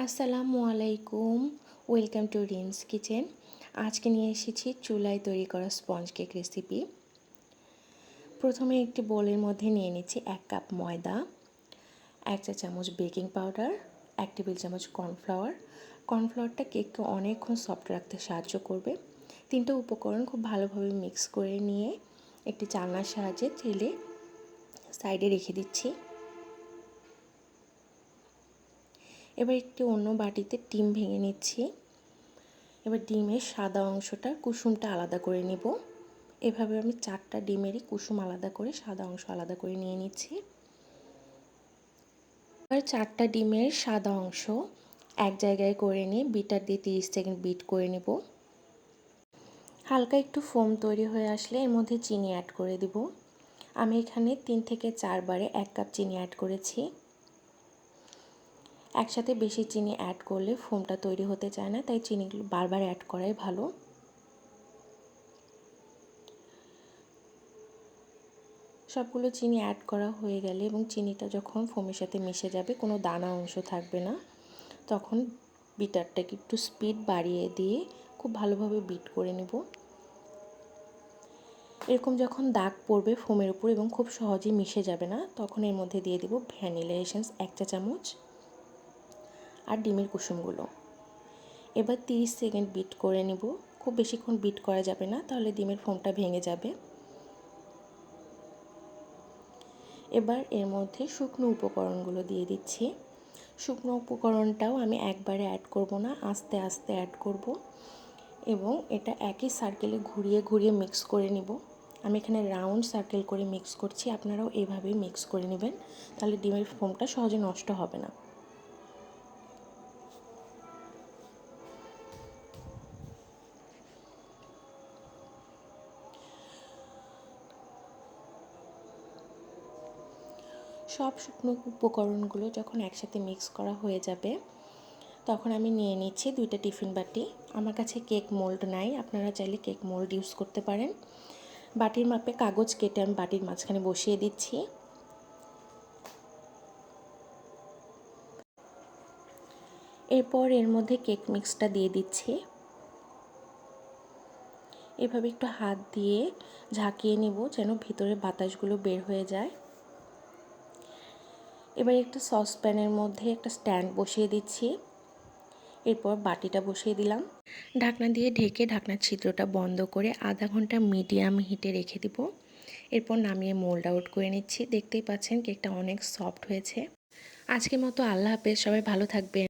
আসসালামু আলাইকুম। Welcome to rinse kitchen আজকে নিয়ে এসেছি চুলায় তৈরি করা স্পঞ্জ কেক রেসিপি প্রথমে একটি বোলের মধ্যে নিয়ে নিচ্ছি এক কাপ ময়দা, এক চা চামচ বেকিং পাউডার এক টেবিল চামচ কর্নফ্লাওয়ার কর্নফ্লাওয়ারটা কেককে অনেকক্ষণ সফট রাখতে সাহায্য করবে। তিনটা উপকরণ খুব ভালোভাবে মিক্স করে নিয়ে একটি চালনার সাহায্যে তেলে সাইডে রেখে দিচ্ছি। এবার একটি অন্য বাটিতে ডিম ভেঙে নিচ্ছি। এবার ডিমের সাদা অংশটা, কুসুমটা আলাদা করে নেব। এভাবে আমি চারটা ডিমেরই কুসুম আলাদা করে, সাদা অংশ আলাদা করে নিয়ে নিচ্ছি। এবার চারটা ডিমের সাদা অংশ এক জায়গায় করে নিয়ে বিটার দিয়ে তিরিশ সেকেন্ড বিট করে নেব। হালকা একটু ফোম তৈরি হয়ে আসলে এর মধ্যে চিনি অ্যাড করে দেব। আমি এখানে তিন থেকে চারবারে এক কাপ চিনি অ্যাড করেছি। একসাথে বেশি চিনি অ্যাড করলে ফোমটা তৈরি হতে চায় না, তাই চিনিগুলো বারবার অ্যাড করাই ভালো। সবগুলো চিনি অ্যাড করা হয়ে গেলে এবং চিনিটা যখন ফোমের সাথে মিশে যাবে, কোনো দানা অংশ থাকবে না, তখন বিটারটাকে একটু স্পিড বাড়িয়ে দিয়ে খুব ভালোভাবে বিট করে নেব। এরকম যখন দাগ পড়বে ফোমের উপর এবং খুব সহজেই মিশে যাবে না, তখন এর মধ্যে দিয়ে দেব ভ্যানিলা এসেন্স এক চা চামচ আর ডিমের কুসুমগুলো। এবার 30 সেকেন্ড বিট করে নেব। খুব বেশিক্ষণ বিট করা যাবে না, তাহলে ডিমের ফোমটা ভেঙে যাবে। এবার এর মধ্যে শুকনো উপকরণগুলো দিয়ে দিচ্ছি। শুকনো উপকরণটাও আমি একবারে অ্যাড করব না, আস্তে আস্তে অ্যাড করব এবং এটা একই সার্কেলে ঘুরিয়ে ঘুরিয়ে মিক্স করে নিব। আমি এখানে রাউন্ড সার্কেল করে মিক্স করছি, আপনারাও এভাবেই মিক্স করে নেবেন, তাহলে ডিমের ফোমটা সহজে নষ্ট হবে না। সব শুকনো উপকরণগুলো যখন একসাথে মিক্স করা হয়ে যাবে, তখন আমি নিয়ে নিচ্ছি দুইটা টিফিন বাটি। আমার কাছে কেক মোল্ড নাই, আপনারা চাইলে কেক মোল্ড ইউজ করতে পারেন। বাটির মাপে কাগজ কেটে আমি বাটির মাঝখানে বসিয়ে দিচ্ছি। এরপর এর মধ্যে কেক মিক্সটা দিয়ে দিচ্ছি। এভাবে একটু হাত দিয়ে ঝাঁকিয়ে নিব যেন ভিতরে বাতাসগুলো বের হয়ে যায়। এবার একটা সসপ্যানের মধ্যে একটা স্ট্যান্ড বসিয়ে দিচ্ছি। এরপর বাটিটা বসিয়ে দিলাম। ঢাকনা দিয়ে ঢেকে ঢাকনার ছিদ্রটা বন্ধ করে আধা ঘণ্টা মিডিয়াম হিটে রেখে দিব। এরপর নামিয়ে মোল্ড আউট করে নিচ্ছি। দেখতেই পাচ্ছেন কেকটা অনেক সফট হয়েছে। আজকের মতো আল্লাহ হাফেজ। সবাই ভালো থাকবেন।